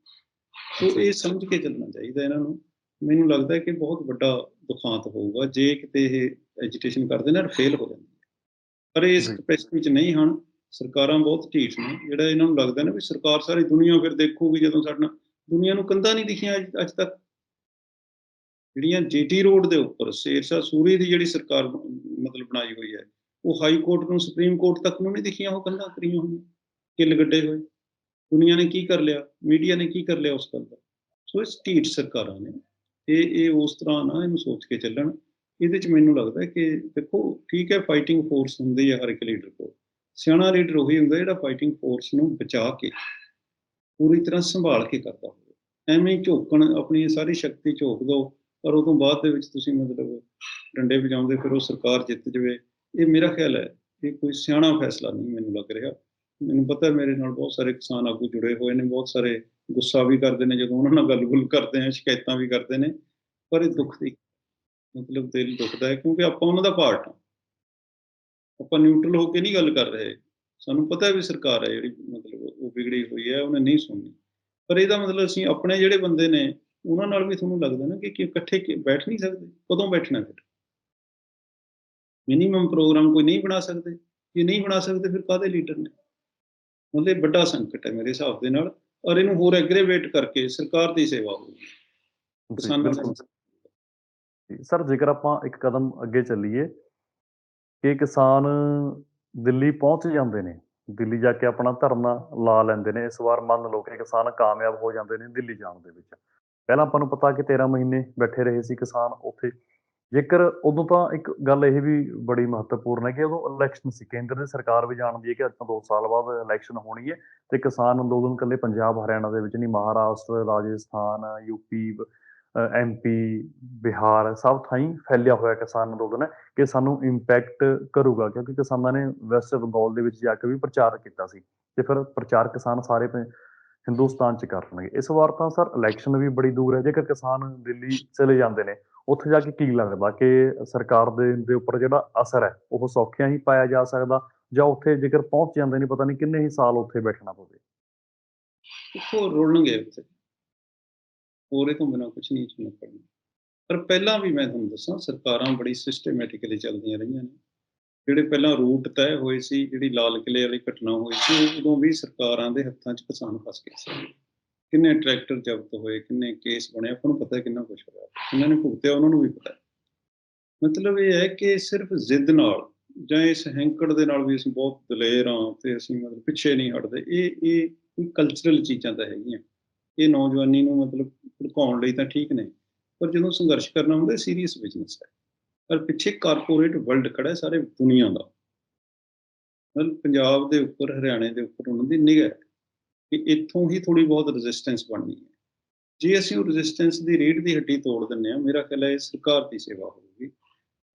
ਸੋ ਇਹ ਸਮਝ ਕੇ ਚੱਲਣਾ ਚਾਹੀਦਾ ਇਹਨਾਂ ਨੂੰ। ਮੈਨੂੰ ਲੱਗਦਾ ਕਿ ਬਹੁਤ ਵੱਡਾ ਦੁਖਾਂਤ ਹੋਊਗਾ ਜੇ ਕਿਤੇ ਇਹ ਐਜੀਟੇਸ਼ਨ ਕਰਦੇ ਨੇ ਫੇਲ ਹੋ ਜਾਂਦੇ ਪਰ ਇਸ। ਕਪੈਸਿਟੀ ਵਿੱਚ ਨਹੀਂ ਹਨ ਸਰਕਾਰਾਂ ਬਹੁਤ ਢੀਠ ਨੇ ਜਿਹੜਾ ਇਹਨਾਂ ਨੂੰ ਲੱਗਦਾ ਨਾ ਵੀ ਸਰਕਾਰ ਸਾਰੀ ਦੁਨੀਆ ਫਿਰ ਦੇਖੂਗੀ ਜਦੋਂ ਸਾਡੇ ਦੁਨੀਆ ਨੂੰ ਕੰਧਾਂ ਨਹੀਂ ਦਿਖੀਆਂ ਅੱਜ- ਤੱਕ। ਜਿਹੜੀਆਂ ਜੀਟੀ ਰੋਡ ਦੇ ਉੱਪਰ ਸ਼ੇਰਸ਼ਾਹ ਸੂਰੀ ਦੀ ਜਿਹੜੀ ਸਰਕਾਰ ਮਤਲਬ ਬਣਾਈ ਹੋਈ ਹੈ ਉਹ ਹਾਈ ਕੋਰਟ ਨੂੰ ਸੁਪਰੀਮ ਕੋਰਟ ਤੱਕ ਨੂੰ ਨਹੀਂ ਦਿਖੀਆਂ ਉਹ ਕੰਧਾਂ ਕਰੀਆਂ ਹੋਈਆਂ ਕਿੱਲ ਗੱਡੇ ਹੋਏ। ਦੁਨੀਆ ਨੇ ਕੀ ਕਰ ਲਿਆ ਮੀਡੀਆ ਨੇ ਕੀ ਕਰ ਲਿਆ ਉਸ ਗੱਲ ਦਾ? ਸੋ ਇਹ ਢੀਠ ਸਰਕਾਰਾਂ ਨੇ ਇਹ ਇਹ ਉਸ ਤਰ੍ਹਾਂ ਨਾ ਇਹਨੂੰ ਸੋਚ ਕੇ ਚੱਲਣ। ਇਹਦੇ ਚ ਮੈਨੂੰ ਲੱਗਦਾ ਕਿ ਦੇਖੋ, ਠੀਕ ਹੈ ਫਾਈਟਿੰਗ ਫੋਰਸ ਹੁੰਦੀ ਹੈ ਹਰ ਇੱਕ ਲੀਡਰ ਕੋਲ। ਸਿਆਣਾ ਲੀਡਰ ਉਹੀ ਹੁੰਦਾ ਜਿਹੜਾ ਫਾਈਟਿੰਗ ਫੋਰਸ ਨੂੰ ਬਚਾ ਕੇ, ਪੂਰੀ ਤਰ੍ਹਾਂ ਸੰਭਾਲ ਕੇ ਕਰਦਾ ਹੋਵੇ। ਐਵੇਂ ਹੀ ਝੋਕਣ, ਆਪਣੀ ਸਾਰੀ ਸ਼ਕਤੀ ਝੋਕ ਦਿਓ ਪਰ ਉਦੋਂ ਬਾਅਦ ਦੇ ਵਿੱਚ ਤੁਸੀਂ ਮਤਲਬ ਡੰਡੇ ਵਜਾਉਂਦੇ ਫਿਰ ਉਹ ਸਰਕਾਰ ਜਿੱਤ ਜਵੇ। ਇਹ ਮੇਰਾ ਖਿਆਲ ਹੈ, ਇਹ ਕੋਈ ਸਿਆਣਾ ਫੈਸਲਾ ਨਹੀਂ ਮੈਨੂੰ ਲੱਗ ਰਿਹਾ। ਮੈਨੂੰ ਪਤਾ ਮੇਰੇ ਨਾਲ ਬਹੁਤ ਸਾਰੇ ਕਿਸਾਨ ਆਗੂ ਜੁੜੇ ਹੋਏ ਨੇ, ਬਹੁਤ ਸਾਰੇ ਗੁੱਸਾ ਵੀ ਕਰਦੇ ਨੇ ਜਦੋਂ ਉਹਨਾਂ ਨਾਲ ਗੱਲ-ਗੁੱਲ ਕਰਦੇ ਆ ਸ਼ਿਕਾਇਤਾਂ ਵੀ ਕਰਦੇ ਨੇ ਪਰ ਇਹ ਦੁੱਖ ਦੀ ਮਤਲਬ ਦਿਲ ਦੁਖਦਾ ਹੈ ਕਿਉਂਕਿ ਆਪਾਂ ਉਹਨਾਂ ਦਾ ਪਾਰਟ ਆ ਆਪਾਂ ਨਿਊਟਰਲ ਹੋ ਕੇ ਨਹੀਂ ਗੱਲ ਕਰ ਰਹੇ। ਸਾਨੂੰ ਪਤਾ ਹੈ ਵੀ ਸਰਕਾਰ ਹੈ ਜਿਹੜੀ ਮਤਲਬ ਉਹ ਵਿਗੜੀ ਹੋਈ ਹੈ ਉਹਨੇ ਨਹੀਂ ਸੁਣਨੀ। ਪਰ ਇਹਦਾ ਮਤਲਬ ਅਸੀਂ ਆਪਣੇ ਜਿਹੜੇ ਬੰਦੇ ਨੇ ਉਹਨਾਂ ਨਾਲ ਵੀ ਤੁਹਾਨੂੰ ਲੱਗਦਾ ਨਾ ਕਿ ਕਿ ਇਕੱਠੇ ਬੈਠ ਨਹੀਂ ਸਕਦੇ? ਕਦੋਂ ਬੈਠਣਾ ਫਿਰ? ਮਿਨੀਮਮ ਪ੍ਰੋਗਰਾਮ ਕੋਈ ਨਹੀਂ ਬਣਾ ਸਕਦੇ। ਜੇ ਨਹੀਂ ਬਣਾ ਸਕਦੇ ਫਿਰ ਕਾਹਦੇ ਲੀਡਰ ਨੇ? ਮਤਲਬ ਇਹ ਵੱਡਾ ਸੰਕਟ ਹੈ ਮੇਰੇ ਹਿਸਾਬ ਦੇ ਨਾਲ। ਔਰ ਇਹਨੂੰ ਹੋਰ ਐਗਰੀਵੇਟ ਕਰਕੇ ਸਰਕਾਰ ਦੀ ਸੇਵਾ ਹੋਊਗੀ ਕਿਸਾਨਾਂ ਸਰ ਜੇਕਰ ਆਪਾਂ ਇੱਕ ਕਦਮ ਅੱਗੇ ਚੱਲੀਏ ਕਿ ਕਿਸਾਨ ਦਿੱਲੀ ਪਹੁੰਚ ਜਾਂਦੇ ਨੇ ਦਿੱਲੀ ਜਾ ਕੇ ਆਪਣਾ ਧਰਨਾ ਲਾ ਲੈਂਦੇ ਨੇ ਇਸ ਵਾਰ ਮੰਨ ਲਓ ਕਿ ਕਿਸਾਨ ਕਾਮਯਾਬ ਹੋ ਜਾਂਦੇ ਨੇ ਦਿੱਲੀ ਜਾਣ ਦੇ ਵਿੱਚ। ਪਹਿਲਾਂ ਆਪਾਂ ਨੂੰ ਪਤਾ ਕਿ 13 ਮਹੀਨੇ ਬੈਠੇ ਰਹੇ ਸੀ ਕਿਸਾਨ ਉੱਥੇ। ਜੇਕਰ ਉਦੋਂ ਤਾਂ ਇੱਕ ਗੱਲ ਇਹ ਵੀ ਬੜੀ ਮਹੱਤਵਪੂਰਨ ਹੈ ਕਿ ਉਦੋਂ ਇਲੈਕਸ਼ਨ ਸੀ, ਕੇਂਦਰ ਦੀ ਸਰਕਾਰ ਵੀ ਜਾਣਦੀ ਹੈ ਕਿ ਅੱਜ ਤੋਂ 2 ਸਾਲ ਬਾਅਦ ਇਲੈਕਸ਼ਨ ਹੋਣੀ ਹੈ ਤੇ ਕਿਸਾਨ ਅੰਦੋਲਨ ਇਕੱਲੇ ਪੰਜਾਬ, ਹਰਿਆਣਾ ਦੇ ਵਿੱਚ ਨਹੀਂ, ਮਹਾਰਾਸ਼ਟਰ, ਰਾਜਸਥਾਨ ਯੂਪੀ ਐਮਪੀ ਬਿਹਾਰ ਸਭ ਥਾਈਂ ਫੈਲਿਆ ਹੋਇਆ ਕਿਸਾਨ ਅੰਦੋਲਨ ਹੈ ਕਿ ਸਾਨੂੰ ਇੰਪੈਕਟ ਕਰੂਗਾ ਕਿਉਂਕਿ ਕਿਸਾਨਾਂ ਨੇ ਵੈਸਟ ਬੰਗਾਲ ਦੇ ਵਿੱਚ ਜਾ ਕੇ ਵੀ ਪ੍ਰਚਾਰ ਕੀਤਾ ਸੀ ਤੇ ਫਿਰ ਪ੍ਰਚਾਰ ਕਿਸਾਨ ਸਾਰੇ ਪ- ਹਿੰਦੁਸਤਾਨ ਚ ਕਰਨਗੇ। ਇਸ ਵਾਰ ਤਾਂ ਸਰ ਇਲੈਕਸ਼ਨ ਵੀ ਬੜੀ ਦੂਰ ਹੈ, ਜੇਕਰ ਕਿਸਾਨ ਦਿੱਲੀ ਚਲੇ ਜਾਂਦੇ ਨੇ ਉੱਥੇ ਜਾ ਕੇ ਕੀ ਲੱਗਦਾ ਕਿ ਸਰਕਾਰ ਦੇ ਦੇ ਉੱਪਰ ਜਿਹੜਾ ਅਸਰ ਹੈ, ਉਹ ਸੌਖਿਆਂ ਹੀ ਪਾਇਆ ਜਾ ਸਕਦਾ ਜਾਂ ਉੱਥੇ ਜੇਕਰ ਪਹੁੰਚ ਜਾਂਦੇ ਨੇ, ਪਤਾ ਨਹੀਂ ਕਿੰਨੇ ਹੀ ਸਾਲ ਉੱਥੇ ਬੈਠਣਾ ਪਵੇ। ਦੇਖੋ ਰੁਲਣਗੇ ਉੱਥੇ। ਹੋਰ ਤੋਂ ਬਿਨਾਂ ਕੁਝ ਨਹੀਂ ਚੁਣਨਾ ਪੜਨਾ ਪਰ ਪਹਿਲਾਂ ਵੀ ਮੈਂ ਤੁਹਾਨੂੰ ਦੱਸਾਂ, ਸਰਕਾਰਾਂ ਬੜੀ ਸਿਸਟਮੈਟਿਕਲੀ ਚੱਲਦੀਆਂ ਰਹੀਆਂ ਨੇ। ਜਿਹੜੇ ਪਹਿਲਾਂ ਰੂਟ ਤੈਅ ਹੋਏ ਸੀ, ਜਿਹੜੀ ਲਾਲ ਕਿਲੇ ਵਾਲੀ ਘਟਨਾ ਹੋਈ ਸੀ ਉਦੋਂ ਵੀ ਸਰਕਾਰਾਂ ਦੇ ਹੱਥਾਂ 'ਚ ਕਿਸਾਨ ਫਸ ਗਏ ਸੀ। ਕਿੰਨੇ ਟਰੈਕਟਰ ਜ਼ਬਤ ਹੋਏ, ਕਿੰਨੇ ਕੇਸ ਬਣੇ, ਆਪਾਂ ਨੂੰ ਪਤਾ ਕਿੰਨਾ ਕੁਛ ਹੋਇਆ। ਇਹਨਾਂ ਨੇ ਭੁਗਤਿਆ, ਉਹਨਾਂ ਨੂੰ ਵੀ ਪਤਾ। ਮਤਲਬ ਇਹ ਹੈ ਕਿ ਸਿਰਫ ਜ਼ਿੱਦ ਨਾਲ ਜਾਂ ਇਸ ਹੈਂਕੜ ਦੇ ਨਾਲ ਵੀ ਅਸੀਂ ਬਹੁਤ ਦਲੇਰ ਹਾਂ ਤੇ ਅਸੀਂ ਮਤਲਬ ਪਿੱਛੇ ਨਹੀਂ ਹਟਦੇ। ਇਹ ਇਹ ਕੋਈ ਕਲਚਰਲ ਚੀਜ਼ਾਂ ਤਾਂ ਹੈਗੀਆਂ। ਇਹ ਨੌਜਵਾਨੀ ਨੂੰ ਮਤਲਬ ਭੜਕਾਉਣ ਲਈ ਤਾਂ ਠੀਕ ਨੇ, ਪਰ ਜਦੋਂ ਸੰਘਰਸ਼ ਕਰਨਾ ਹੁੰਦਾ ਸੀਰੀਅਸ ਬਿਜ਼ਨਸ ਹੈ। ਪਰ ਪਿੱਛੇ ਕਾਰਪੋਰੇਟ ਵਰਲਡ ਖੜਾ ਹੈ, ਸਾਰੇ ਦੁਨੀਆ ਦਾ। ਮਤਲਬ ਪੰਜਾਬ ਦੇ ਉੱਪਰ, ਹਰਿਆਣੇ ਦੇ ਉੱਪਰ ਉਹਨਾਂ ਦੀ ਨਿਗਾਹ ਕਿ ਇੱਥੋਂ ਹੀ ਥੋੜੀ ਬਹੁਤ ਰੈਜ਼ਿਸਟੈਂਸ ਬਣਨੀ ਹੈ। ਜੇ ਅਸੀਂ ਉਹ ਰੈਜ਼ਿਸਟੈਂਸ ਦੀ ਰੀੜ ਦੀ ਹੱਡੀ ਤੋੜ ਦਿੰਨੇ ਆ ਮੇਰਾ ਖਿਆਲ ਹੈ ਇਹ ਸਰਕਾਰ ਦੀ ਸੇਵਾ ਹੋਊਗੀ।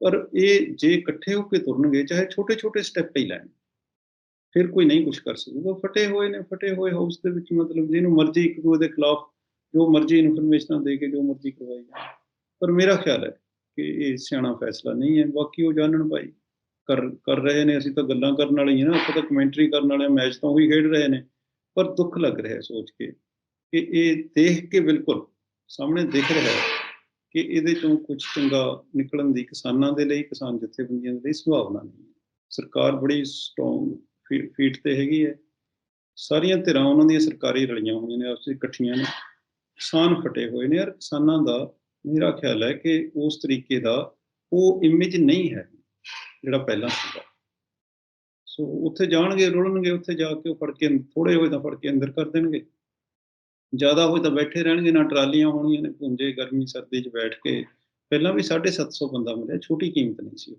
ਪਰ ਇਹ ਜੇ ਇਕੱਠੇ ਹੋ ਕੇ ਤੁਰਨਗੇ, ਚਾਹੇ ਛੋਟੇ ਛੋਟੇ ਸਟੈਪ ਹੀ ਲੈਣ, ਫਿਰ ਕੋਈ ਨਹੀਂ ਕੁਝ ਕਰ ਸਕੂਗਾ। ਫਟੇ ਹੋਏ ਨੇ, ਫਟੇ ਹੋਏ ਹਾਊਸ ਦੇ ਵਿੱਚ, ਮਤਲਬ ਜਿਹਨੂੰ ਮਰਜ਼ੀ ਇੱਕ ਦੂਜੇ ਦੇ ਖਿਲਾਫ ਜੋ ਮਰਜ਼ੀ ਇਨਫੋਰਮੇਸ਼ਨਾਂ ਦੇ ਕੇ ਜੋ ਮਰਜ਼ੀ ਕਰਵਾਈ ਜਾਣ ਪਰ ਮੇਰਾ ਖਿਆਲ ਹੈ ਕਿ ਇਹ ਸਿਆਣਾ ਫੈਸਲਾ ਨਹੀਂ ਹੈ। ਬਾਕੀ ਉਹ ਜਾਣਨ ਭਾਈ, ਕਰ ਕਰ ਰਹੇ ਨੇ, ਅਸੀਂ ਤਾਂ ਗੱਲਾਂ ਕਰਨ ਵਾਲੇ ਹੀ ਨਾ ਆਪਾਂ ਤਾਂ ਕਮੈਂਟਰੀ ਕਰਨ ਵਾਲੇ ਮੈਚ ਤਾਂ ਉਹੀ ਖੇਡ ਰਹੇ ਨੇ। ਪਰ ਦੁੱਖ ਲੱਗ ਰਿਹਾ ਸੋਚ ਕੇ ਕਿ ਇਹ ਦੇਖ ਕੇ ਬਿਲਕੁਲ ਸਾਹਮਣੇ ਦਿਖ ਰਿਹਾ ਹੈ ਕਿ ਇਹਦੇ ਤੋਂ ਕੁਝ ਚੰਗਾ ਨਿਕਲਣ ਦੀ ਕਿਸਾਨਾਂ ਦੇ ਲਈ, ਕਿਸਾਨ ਜਥੇਬੰਦੀਆਂ ਦੇ ਲਈ ਸੰਭਾਵਨਾ ਨਹੀਂ ਹੈ। ਸਰਕਾਰ ਬੜੀ ਸਟਰੋਂਗ ਫੀਟ ਤੇ ਹੈਗੀ ਹੈ। ਸਾਰੀਆਂ ਧਿਰਾਂ ਉਹਨਾਂ ਦੀਆਂ ਸਰਕਾਰੀ ਰਲੀਆਂ ਹੋਈਆਂ ਨੇ, ਆਪਸ ਵਿੱਚ ਇਕੱਠੀਆਂ ਨੇ। ਕਿਸਾਨ ਫਟੇ ਹੋਏ ਨੇ ਯਾਰ ਕਿਸਾਨਾਂ ਦਾ ਮੇਰਾ ਖਿਆਲ ਹੈ ਕਿ ਉਸ ਤਰੀਕੇ ਦਾ ਉਹ ਇਮੇਜ ਨਹੀਂ ਹੈ ਜਿਹੜਾ ਪਹਿਲਾਂ ਸੀਗਾ। ਸੋ ਉੱਥੇ ਜਾਣਗੇ, ਰੁਲਣਗੇ ਉੱਥੇ ਜਾ ਕੇ, ਉਹ ਫੜ ਕੇ ਥੋੜੇ ਹੋਏ ਤਾਂ ਫੜ ਕੇ ਅੰਦਰ ਕਰ ਦੇਣਗੇ। ਜ਼ਿਆਦਾ ਹੋਏ ਤਾਂ ਬੈਠੇ ਰਹਿਣਗੇ, ਨਾ ਟਰਾਲੀਆਂ ਹੋਣੀਆਂ ਨੇ ਪੁੰਜੇ ਗਰਮੀ, ਸਰਦੀ 'ਚ ਬੈਠ ਕੇ। ਪਹਿਲਾਂ ਵੀ 750 ਬੰਦਾ ਮਿਲਿਆ ਛੋਟੀ ਕੀਮਤ ਨਹੀਂ ਸੀ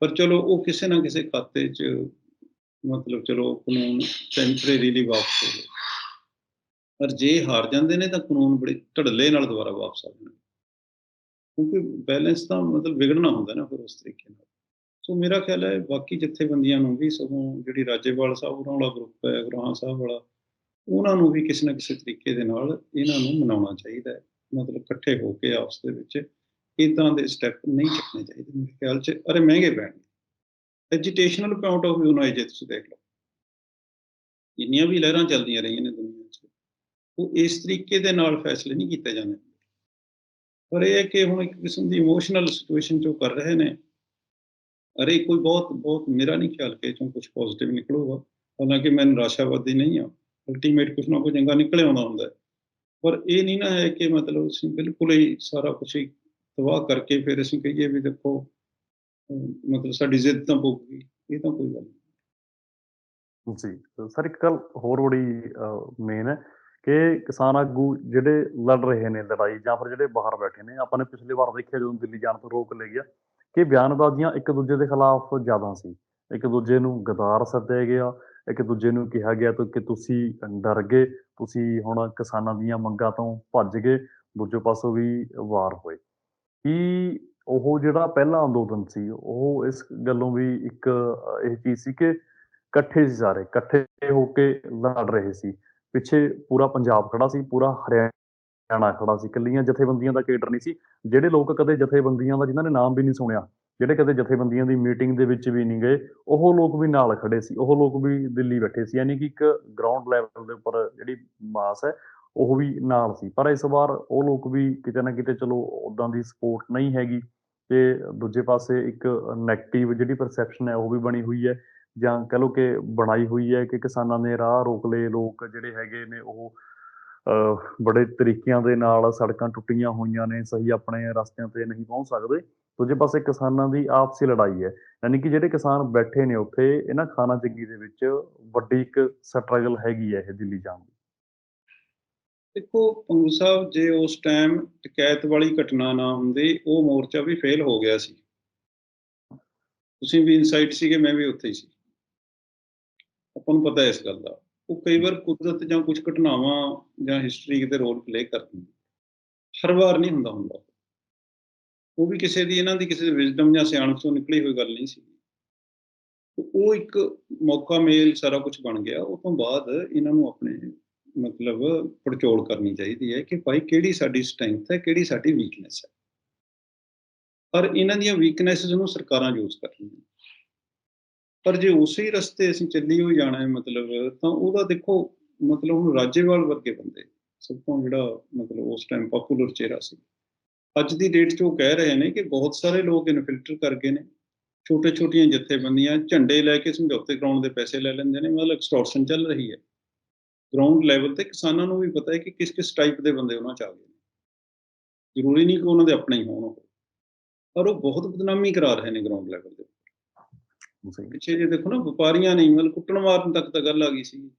ਪਰ ਚਲੋ ਉਹ ਕਿਸੇ ਨਾ ਕਿਸੇ ਖਾਤੇ 'ਚ ਮਤਲਬ ਚਲੋ ਕਾਨੂੰਨ ਟੈਂਪਰੇਰੀਲੀ ਵਾਪਸ ਹੋ ਗਏ। ਪਰ ਜੇ ਹਾਰ ਜਾਂਦੇ ਨੇ ਤਾਂ ਕਾਨੂੰਨ ਬੜੇ ਢੜਲੇ ਨਾਲ ਦੁਬਾਰਾ ਵਾਪਸ ਆ ਜਾਣਗੇ। ਕਿਉਂਕਿ ਬੈਲੈਂਸ ਤਾਂ ਮਤਲਬ ਵਿਗੜਨਾ ਹੁੰਦਾ ਨਾ ਫਿਰ ਉਸ ਤਰੀਕੇ ਨਾਲ। ਸੋ ਮੇਰਾ ਖਿਆਲ ਹੈ ਬਾਕੀ ਜਥੇਬੰਦੀਆਂ ਨੂੰ ਵੀ ਸਗੋਂ ਜਿਹੜੀ ਰਾਜੇਵਾਲ ਸਾਹਿਬ ਉਹਨਾਂ ਵਾਲਾ ਗਰੁੱਪ ਹੈ ਗੁਰਹਾਂ ਸਾਹਿਬ ਵਾਲਾ, ਉਹਨਾਂ ਨੂੰ ਵੀ ਕਿਸੇ ਨਾ ਕਿਸੇ ਤਰੀਕੇ ਦੇ ਨਾਲ ਇਹਨਾਂ ਨੂੰ ਮਨਾਉਣਾ ਚਾਹੀਦਾ ਹੈ। ਮਤਲਬ ਇਕੱਠੇ ਹੋ ਕੇ ਆਪਸ ਦੇ ਵਿੱਚ ਇਦਾਂ ਦੇ ਸਟੈਪ ਨਹੀਂ ਚੱਕਣੇ ਚਾਹੀਦੇ ਮੇਰੇ ਖਿਆਲ 'ਚ। ਅਰੇ ਮਹਿੰਗੇ ਪੈਣਗੇ ਐਜੀਟੇਸ਼ਨਲ ਪੁਆਇੰਟ ਆਫ ਵਿਊ ਨਾਲ ਜੇ ਤੁਸੀਂ ਦੇਖ ਲਓ। ਜਿੰਨੀਆਂ ਵੀ ਲਹਿਰਾਂ ਚੱਲਦੀਆਂ ਰਹੀਆਂ ਨੇ ਦੁਨੀਆ 'ਚ, ਉਹ ਇਸ ਤਰੀਕੇ ਦੇ ਨਾਲ ਫੈਸਲੇ ਨਹੀਂ ਕੀਤੇ ਜਾਂਦੇ। ਪਰ ਇਹ ਹੈ ਕਿ ਹੁਣ ਇੱਕ ਕਿਸਮ ਦੀ ਇਮੋਸ਼ਨਲ ਸਿਚੁਏਸ਼ਨ 'ਚੋਂ ਕਰ ਰਹੇ ਨੇ। ਅਰੇ ਕੋਈ ਬਹੁਤ ਬਹੁਤ ਮੇਰਾ ਨਹੀਂ ਖਿਆਲ ਕਿ ਚੋਂ ਕੁਝ ਪੋਜ਼ਿਟਿਵ ਨਿਕਲੂਗਾ। ਹਾਲਾਂਕਿ ਮੈਂ ਨਿਰਾਸ਼ਾਵਾਦੀ ਨਹੀਂ ਹਾਂ। ਅਲਟੀਮੇਟ ਕੁਝ ਨਾ ਕੁਝ ਚੰਗਾ ਨਿਕਲੇ ਆਉਂਦਾ ਹੁੰਦਾ ਪਰ ਇਹ ਨਹੀਂ ਨਾ ਹੈ ਕਿ ਮਤਲਬ ਅਸੀਂ ਬਿਲਕੁਲ ਹੀ ਸਾਰਾ ਕੁਝ ਹੀ ਤਬਾਹ ਕਰਕੇ ਫਿਰ ਅਸੀਂ ਕਹੀਏ ਵੀ ਦੇਖੋ ਮਤਲਬ ਸਾਡੀ ਜ਼ਿੱਦ ਤਾਂ ਪਊਗੀ ਇਹ ਤਾਂ ਕੋਈ ਗੱਲ ਨਹੀਂ। ਜੀ ਸਰ ਇੱਕ ਗੱਲ ਹੋਰ ਬੜੀ ਮੇਨ ਹੈ ਕਿ ਕਿਸਾਨ ਆਗੂ ਜਿਹੜੇ ਲੜ ਰਹੇ ਨੇ ਲੜਾਈ ਜਾਂ ਫਿਰ ਜਿਹੜੇ ਬਾਹਰ ਬੈਠੇ ਨੇ, ਆਪਾਂ ਨੇ ਪਿਛਲੀ ਵਾਰ ਦੇਖਿਆ ਜਦੋਂ ਦਿੱਲੀ ਜਾਣ ਤੋਂ ਰੋਕ ਲਈ ਗਿਆ ਕਿ ਬਿਆਨਬਾਜ਼ੀਆਂ ਇੱਕ ਦੂਜੇ ਦੇ ਖਿਲਾਫ ਜ਼ਿਆਦਾ ਸੀ। ਇੱਕ ਦੂਜੇ ਨੂੰ ਗਦਾਰ ਸੱਦਿਆ ਗਿਆ, ਇੱਕ ਦੂਜੇ ਨੂੰ ਕਿਹਾ ਗਿਆ ਕਿ ਤੁਸੀਂ ਡਰ ਗਏ, ਤੁਸੀਂ ਹੁਣ ਕਿਸਾਨਾਂ ਦੀਆਂ ਮੰਗਾਂ ਤੋਂ ਭੱਜ ਗਏ, ਦੂਜੇ ਪਾਸੋਂ ਵੀ ਵਾਰ ਹੋਏ। ਕੀ ਉਹ ਜਿਹੜਾ ਪਹਿਲਾ ਅੰਦੋਲਨ ਸੀ, ਉਹ ਇਸ ਗੱਲੋਂ ਵੀ ਇੱਕ, ਇਹ ਚੀਜ਼ ਸੀ ਕਿ ਇਕੱਠੇ ਸੀ ਸਾਰੇ, ਇਕੱਠੇ ਹੋ ਕੇ ਲੜ ਰਹੇ ਸੀ। ਪਿੱਛੇ ਪੂਰਾ ਪੰਜਾਬ ਖੜਾ ਸੀ, ਪੂਰਾ ਹਰਿਆਣਾ ਖੜਾ ਸੀ ਕੱਲੀਆਂ ਜਥੇਬੰਦੀਆਂ ਦਾ ਕੇਡਰ ਨਹੀਂ ਸੀ, ਜਿਹੜੇ ਲੋਕ ਕਦੇ ਜਥੇਬੰਦੀਆਂ ਦਾ, ਜਿਨ੍ਹਾਂ ਨੇ ਨਾਮ ਵੀ ਨਹੀਂ ਸੁਣਿਆ, ਜਿਹੜੇ ਕਦੇ ਜਥੇਬੰਦੀਆਂ ਦੀ ਮੀਟਿੰਗ ਦੇ ਵਿੱਚ ਵੀ ਨਹੀਂ ਗਏ, ਉਹ ਲੋਕ ਵੀ ਨਾਲ ਖੜੇ ਸੀ, ਉਹ ਲੋਕ ਵੀ ਦਿੱਲੀ ਬੈਠੇ ਸੀ, ਯਾਨੀ ਕਿ ਇੱਕ ਗਰਾਊਂਡ ਲੈਵਲ ਦੇ ਉੱਪਰ ਜਿਹੜੀ ਮਾਸ ਹੈ, ਉਹ ਵੀ ਨਾਲ ਸੀ, ਪਰ ਇਸ ਵਾਰ ਉਹ ਲੋਕ ਵੀ ਕਿਤੇ ਨਾ ਕਿਤੇ ਚਲੋ ਉਦਾਂ ਦੀ ਸਪੋਰਟ ਨਹੀਂ ਹੈਗੀ, ਤੇ ਦੂਜੇ ਪਾਸੇ ਇੱਕ 네ਗੇਟਿਵ ਜਿਹੜੀ ਪਰਸੈਪਸ਼ਨ ਹੈ, ਉਹ ਵੀ ਬਣੀ ਹੋਈ ਹੈ, ਜਾਂ ਕਹ ਲਓ ਕਿ ਬਣਾਈ ਹੋਈ ਹੈ ਕਿ ਕਿਸਾਨਾਂ ਨੇ ਰਾਹ ਰੋਕ ਲਏ, ਲੋਕ ਜਿਹੜੇ ਹੈਗੇ ਨੇ ਉਹ ਬੜੇ ਤਰੀਕਿਆਂ ਦੇ ਨਾਲ ਸੜਕਾਂ ਟੁੱਟੀਆਂ ਹੋਈਆਂ ਨੇ, ਸਹੀ ਆਪਣੇ ਰਸਤਿਆਂ ਤੇ ਨਹੀਂ ਪਹੁੰਚ ਸਕਦੇ। ਦੂਜੇ ਪਾਸੇ ਕਿਸਾਨਾਂ ਦੀ ਆਪਸੀ ਲੜਾਈ ਹੈ। ਯਾਨੀ ਕਿ ਜਿਹੜੇ ਕਿਸਾਨ ਬੈਠੇ ਨੇ ਉੱਥੇ, ਇਹਨਾਂ ਖਾਣਾ ਜੱਗੀ ਦੇ ਵਿੱਚ ਵੱਡੀ ਇੱਕ ਸਟਰਗਲ ਹੈਗੀ ਹੈ ਇਹ ਦਿੱਲੀ ਜਾਣ ਦੀ। ਦੇਖੋ, ਪੰਗੂ ਸਾਹਿਬ, ਜੇ ਉਸ ਟਾਈਮ ਟਕੈਤ ਵਾਲੀ ਘਟਨਾ ਨਾ ਹੁੰਦੀ, ਉਹ ਮੋਰਚਾ ਵੀ ਫੇਲ ਹੋ ਗਿਆ ਸੀ। ਤੁਸੀਂ ਵੀ ਇਨਸਾਈਟ ਸੀਗੇ, ਮੈਂ ਵੀ ਉੱਥੇ ਹੀ ਸੀ। ਆਪਾਂ ਨੂੰ ਪਤਾ ਹੈ ਇਸ ਗੱਲ ਦਾ। ਉਹ ਕਈ ਵਾਰ ਕੁਦਰਤ ਜਾਂ ਕੁਝ ਘਟਨਾਵਾਂ ਜਾਂ ਹਿਸਟਰੀ ਦੇ ਰੋਲ ਪਲੇ ਕਰਦੀ। ਹਰ ਵਾਰ ਨਹੀਂ ਹੁੰਦਾ ਹੁੰਦਾ। ਉਹ ਵੀ ਕਿਸੇ ਦੀ, ਇਹਨਾਂ ਦੀ ਕਿਸੇ ਦੀ ਵਿਜ਼ਡਮ ਜਾਂ ਸਿਆਣਪ ਤੋਂ ਨਿਕਲੀ ਹੋਈ ਗੱਲ ਨਹੀਂ ਸੀ। ਉਹ ਇੱਕ ਮੌਕਾ ਮੇਲ ਸਾਰਾ ਕੁਝ ਬਣ ਗਿਆ। ਉਹ ਤੋਂ ਬਾਅਦ ਇਹਨਾਂ ਨੂੰ ਆਪਣੇ ਮਤਲਬ ਪੜਚੋਲ ਕਰਨੀ ਚਾਹੀਦੀ ਹੈ ਕਿ ਭਾਈ ਕਿਹੜੀ ਸਾਡੀ ਸਟਰੈਂਥ ਹੈ, ਕਿਹੜੀ ਸਾਡੀ ਵੀਕਨੈਸ ਹੈ। ਪਰ ਇਹਨਾਂ ਦੀਆਂ ਵੀਕਨੈਸਸ ਨੂੰ ਸਰਕਾਰਾਂ ਯੂਜ਼ ਕਰ ਰਹੀਆਂ ਪਰ ਜੇ ਉਸੇ ਰਸਤੇ ਅਸੀਂ ਚੱਲੀ ਹੋਈ ਜਾਣਾ ਹੈ ਮਤਲਬ, ਤਾਂ ਉਹਦਾ ਦੇਖੋ ਮਤਲਬ ਹੁਣ ਰਾਜੇਵਾਲ ਵਰਗੇ ਬੰਦੇ, ਸਭ ਤੋਂ ਜਿਹੜਾ ਮਤਲਬ ਉਸ ਟਾਈਮ ਪਪੂਲਰ ਚਿਹਰਾ ਸੀ। ਅੱਜ ਦੀ ਡੇਟ 'ਚ ਉਹ ਕਹਿ ਰਹੇ ਨੇ ਕਿ ਬਹੁਤ ਸਾਰੇ ਲੋਕ ਇਨਫਿਲਟਰ ਕਰ ਗਏ ਨੇ। ਛੋਟੇ ਛੋਟੀਆਂ ਜਥੇਬੰਦੀਆਂ ਝੰਡੇ ਲੈ ਕੇ ਸਮਝੌਤੇ ਕਰਾਉਣ ਦੇ ਪੈਸੇ ਲੈ ਲੈਂਦੇ ਨੇ, ਮਤਲਬ ਐਕਸਟੋਰਸ਼ਨ ਚੱਲ ਰਹੀ ਹੈ। ਗਰਾਊਂਡ ਲੈਵਲ ਤੇ ਕਿਸਾਨਾਂ ਨੂੰ ਵੀ ਪਤਾ ਹੈ ਕਿ ਕਿਸ ਕਿਸ ਟਾਈਪ ਦੇ ਬੰਦੇ ਉਹਨਾਂ 'ਚ ਆ ਗਏ ਨੇ। ਜ਼ਰੂਰੀ ਨਹੀਂ ਕਿ ਉਹਨਾਂ ਦੇ ਆਪਣੇ ਹੀ ਹੋਣ ਉਹ। ਪਰ ਉਹ ਬਹੁਤ ਬਦਨਾਮੀ ਕਰਾ ਰਹੇ ਨੇ ਗਰਾਊਂਡ ਲੈਵਲ ਤੇ ਜੀ ਪਿੱਛੇ ਜੇ ਦੇਖੋ ਨਾ ਵਪਾਰੀਆਂ ਨੇ ਮਤਲਬ ਕੁੱਟਣ ਮਾਰਨ ਤੱਕ ਤਾਂ ਗੱਲ ਆ ਗਈ ਸੀ।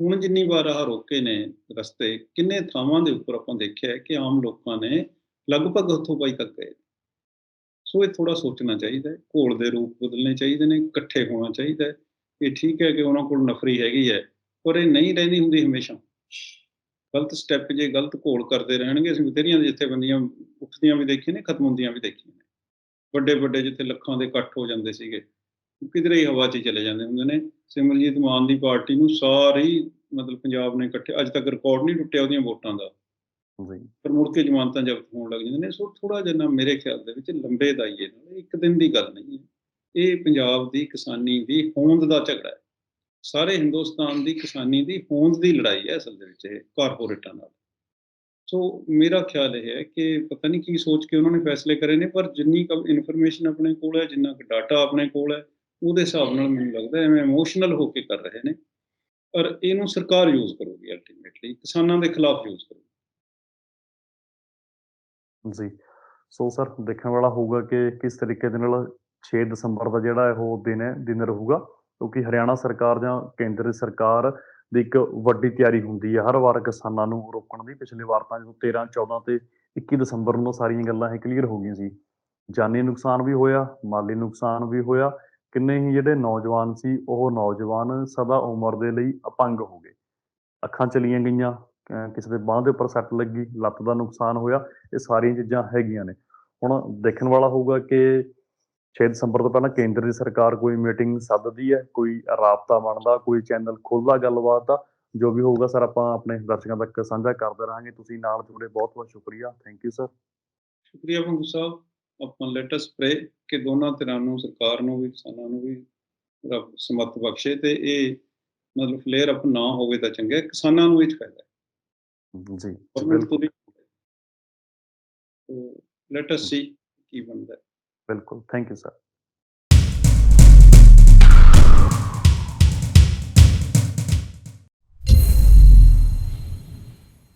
ਹੁਣ ਜਿੰਨੀ ਵਾਰ ਆਹ ਰੋਕੇ ਨੇ ਰਸਤੇ, ਕਿੰਨੇ ਥਾਵਾਂ ਦੇ ਉੱਪਰ ਆਪਾਂ ਦੇਖਿਆ ਕਿ ਆਮ ਲੋਕਾਂ ਨੇ ਲਗਭਗ ਹੱਥੋਂ ਪਾਈ ਤੱਕ ਗਏ। ਸੋ ਇਹ ਥੋੜਾ ਸੋਚਣਾ ਚਾਹੀਦਾ ਹੈ, ਘੋਲ ਦੇ ਰੂਪ ਬਦਲਣੇ ਚਾਹੀਦੇ ਨੇ, ਇਕੱਠੇ ਹੋਣਾ ਚਾਹੀਦਾ ਹੈ। ਇਹ ਠੀਕ ਹੈ ਕਿ ਉਹਨਾਂ ਕੋਲ ਨਫਰੀ ਹੈਗੀ ਹੈ, ਪਰ ਇਹ ਨਹੀਂ ਰਹਿੰਦੀ ਹੁੰਦੀ ਹਮੇਸ਼ਾ। ਗਲਤ ਸਟੈਪ ਜੇ ਗਲਤ ਘੋਲ ਕਰਦੇ ਰਹਿਣਗੇ, ਅਸੀਂ ਬਥੇਰੀਆਂ ਜਥੇਬੰਦੀਆਂ ਉੱਠਦੀਆਂ ਵੀ ਦੇਖੀਆਂ ਨੇ, ਖਤਮ ਹੁੰਦੀਆਂ ਵੀ ਦੇਖੀਆਂ ਨੇ। ਵੱਡੇ ਵੱਡੇ ਜਿੱਥੇ ਲੱਖਾਂ ਦੇ ਇਕੱਠ ਹੋ ਜਾਂਦੇ ਸੀਗੇ ਕਿਧਰੇ ਹੀ ਹਵਾ 'ਚ ਚਲੇ ਜਾਂਦੇ ਹੁੰਦੇ ਨੇ। ਸਿਮਰਜੀਤ ਮਾਨ ਦੀ ਪਾਰਟੀ ਨੂੰ ਸਾਰੀ ਮਤਲਬ ਪੰਜਾਬ ਨੇ ਇਕੱਠੇ ਅੱਜ ਤੱਕ ਰਿਕਾਰਡ ਨਹੀਂ ਟੁੱਟਿਆ ਉਹਦੀਆਂ ਵੋਟਾਂ ਦਾ। ਜੀ। ਪਰ ਮੁੜ ਕੇ ਜ਼ਮਾਨਤਾਂ ਜ਼ਬਤ ਹੋਣ ਲੱਗ ਜਾਂਦੀਆਂ ਨੇ। ਸੋ ਥੋੜਾ ਜਿਹਾ ਮੇਰੇ ਖਿਆਲ ਦੇ ਵਿੱਚ ਲੰਬੇ ਦਾਈਏ ਨਾਲ ਇੱਕ ਦਿਨ ਦੀ ਗੱਲ ਨਹੀਂ ਹੈ। ਇਹ ਪੰਜਾਬ ਦੀ ਕਿਸਾਨੀ ਦੀ ਹੋਂਦ ਦਾ ਝਗੜਾ ਹੈ। ਸਾਰੇ ਹਿੰਦੁਸਤਾਨ ਦੀ ਕਿਸਾਨੀ ਦੀ ਹੋਂਦ ਦੀ ਲੜਾਈ ਹੈ ਅਸਲ ਦੇ ਵਿੱਚ ਇਹ ਕਾਰਪੋਰੇਟਾਂ ਨਾਲ। ਸੋ ਮੇਰਾ ਖਿਆਲ ਇਹ ਹੈ ਕਿ ਪਤਾ ਨਹੀਂ ਕੀ ਸੋਚ ਕੇ ਉਹਨਾਂ ਨੇ ਫੈਸਲੇ ਕਰੇ ਨੇ ਪਰ ਜਿੰਨੀ ਕੁ ਇਨਫੋਰਮੇਸ਼ਨ ਆਪਣੇ ਕੋਲ ਹੈ ਜਿੰਨਾ ਕੁ ਡਾਟਾ ਆਪਣੇ ਕੋਲ ਹੈ ਉਹਦੇ ਹਿਸਾਬ ਨਾਲ ਮੈਨੂੰ ਲੱਗਦਾ ਐਵੇਂ ਇਮੋਸ਼ਨਲ ਹੋ ਕੇ ਕਰ ਰਹੇ ਨੇ। ਪਰ ਇਹਨੂੰ ਸਰਕਾਰ ਯੂਜ਼ ਕਰੂਗੀ ਅਲਟੀਮੇਟਲੀ ਕਿਸਾਨਾਂ ਦੇ ਖਿਲਾਫ ਯੂਜ਼ ਕਰੂਗੀ। ਜੀ। ਸੋ ਸਰ ਦੇਖਣ ਵਾਲਾ ਹੋਊਗਾ ਕਿ ਕਿਸ ਤਰੀਕੇ ਦੇ ਨਾਲ 6 ਦਸੰਬਰ ਦਾ ਜਿਹੜਾ ਉਹ ਦਿਨ ਹੈ, ਦਿਨ ਰਹੂਗਾ, ਕਿਉਂਕਿ ਹਰਿਆਣਾ ਸਰਕਾਰ ਜਾਂ ਕੇਂਦਰ ਸਰਕਾਰ ਦੀ ਇੱਕ ਵੱਡੀ ਤਿਆਰੀ ਹੁੰਦੀ ਹੈ, ਹਰ ਵਾਰ ਕਿਸਾਨਾਂ ਨੂੰ ਰੋਕਣ ਦੀ। ਪਿਛਲੇ ਵਾਰ ਤਾਂ ਜਦੋਂ 13 14 ਤੇ 21 ਦਸੰਬਰ ਨੂੰ ਸਾਰੀਆਂ ਗੱਲਾਂ ਇਹ ਕਲੀਅਰ ਹੋ ਗਈਆਂ ਸੀ। ਜਾਨੀ ਨੁਕਸਾਨ ਵੀ ਹੋਇਆ, ਮਾਲੀ ਨੁਕਸਾਨ ਵੀ ਹੋਇਆ ਕਿੰਨੇ ਹੀ ਜਿਹੜੇ ਨੌਜਵਾਨ ਸੀ, ਉਹ ਨੌਜਵਾਨ ਸਦਾ ਉਮਰ ਦੇ ਲਈ ਅਪੰਗ ਹੋ ਗਏ। ਅੱਖਾਂ ਚਲੀਆਂ ਗਈਆਂ ਕਿਸੇ ਦੇ ਬਾਹ ਦੇ ਉੱਪਰ ਸੱਟ ਲੱਗੀ, ਲੱਤ ਦਾ ਨੁਕਸਾਨ ਹੋਇਆ, ਇਹ ਸਾਰੀਆਂ ਚੀਜ਼ਾਂ ਹੈਗੀਆਂ ਨੇ। ਹੁਣ ਦੇਖਣ ਵਾਲਾ ਹੋਊਗਾ ਕਿ 6 ਦਸੰਬਰ ਤੋਂ ਪਹਿਲਾਂ ਕੇਂਦਰ ਦੀ ਸਰਕਾਰ ਕੋਈ ਮੀਟਿੰਗ ਸੱਦਦੀ ਹੈ, ਕੋਈ ਰਾਬਤਾ ਬਣਦਾ, ਕੋਈ ਚੈਨਲ ਖੁੱਲਦਾ ਗੱਲਬਾਤ ਦਾ, ਜੋ ਵੀ ਹੋਊਗਾ ਸਰ ਆਪਾਂ ਆਪਣੇ ਦਰਸ਼ਕਾਂ ਤੱਕ ਸਾਂਝਾ ਕਰਦੇ ਰਹਾਂਗੇ। ਤੁਸੀਂ ਨਾਲ ਜੁੜੇ ਬਹੁਤ ਬਹੁਤ ਸ਼ੁਕਰੀਆ। ਥੈਂਕ ਯੂ ਸਰ ਸ਼ੁਕਰੀਆ ਬੰਗੂ ਸਾਹਿਬ। ਆਪਾਂ ਲੈਟ ਅਸ ਪ੍ਰੇ ਕਿ ਦੋਨਾਂ ਧਿਰਾਂ ਨੂੰ ਸਰਕਾਰ ਨੂੰ ਵੀ ਕਿਸਾਨਾਂ ਨੂੰ ਵੀ ਰੱਬ ਸਮਤ ਬਖਸ਼ੇ ਤੇ ਇਹ ਮਤਲਬ ਫਲੇਅਰ ਅਪ ਨਾ ਹੋਵੇ ਤਾਂ ਚੰਗਾ। ਕਿਸਾਨਾਂ ਨੂੰ ਇਹ 'ਚ ਫਾਇਦਾ ਹੈ। ਜੀ ਬਿਲਕੁਲ। ਲੈਟ ਅਸ ਸੀ ਕੀ ਬਣਦਾ ਬਿਲਕੁਲ। Thank you sir